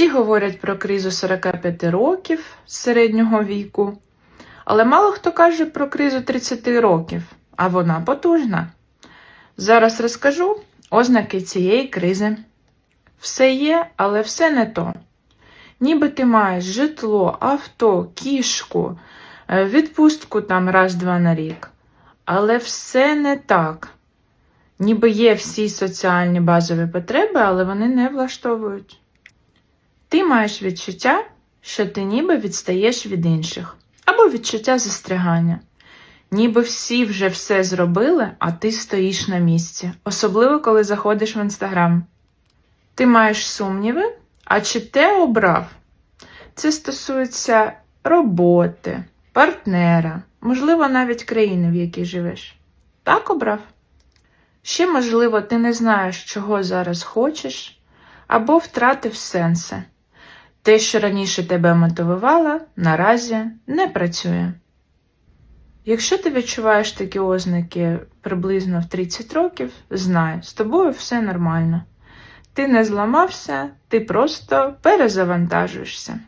Всі говорять про кризу 45 років середнього віку, але мало хто каже про кризу 30 років, а вона потужна. Зараз розкажу ознаки цієї кризи. Все є, але все не то. Ніби ти маєш житло, авто, кішку, е, відпустку там раз-два на рік. Але все не так. Ніби є всі соціальні базові потреби, але вони не влаштовують. Ти маєш відчуття, що ти ніби відстаєш від інших, або відчуття застрягання. Ніби всі вже все зробили, а ти стоїш на місці, особливо коли заходиш в інстаграм. Ти маєш сумніви, а чи те обрав? Це стосується роботи, партнера, можливо, навіть країни, в якій живеш. Так обрав? Ще, можливо, ти не знаєш, чого зараз хочеш, або втратив сенси. Те, що раніше тебе мотивувало, наразі не працює. Якщо ти відчуваєш такі ознаки приблизно в 30 років, знай, з тобою все нормально. Ти не зламався, ти просто перезавантажуєшся.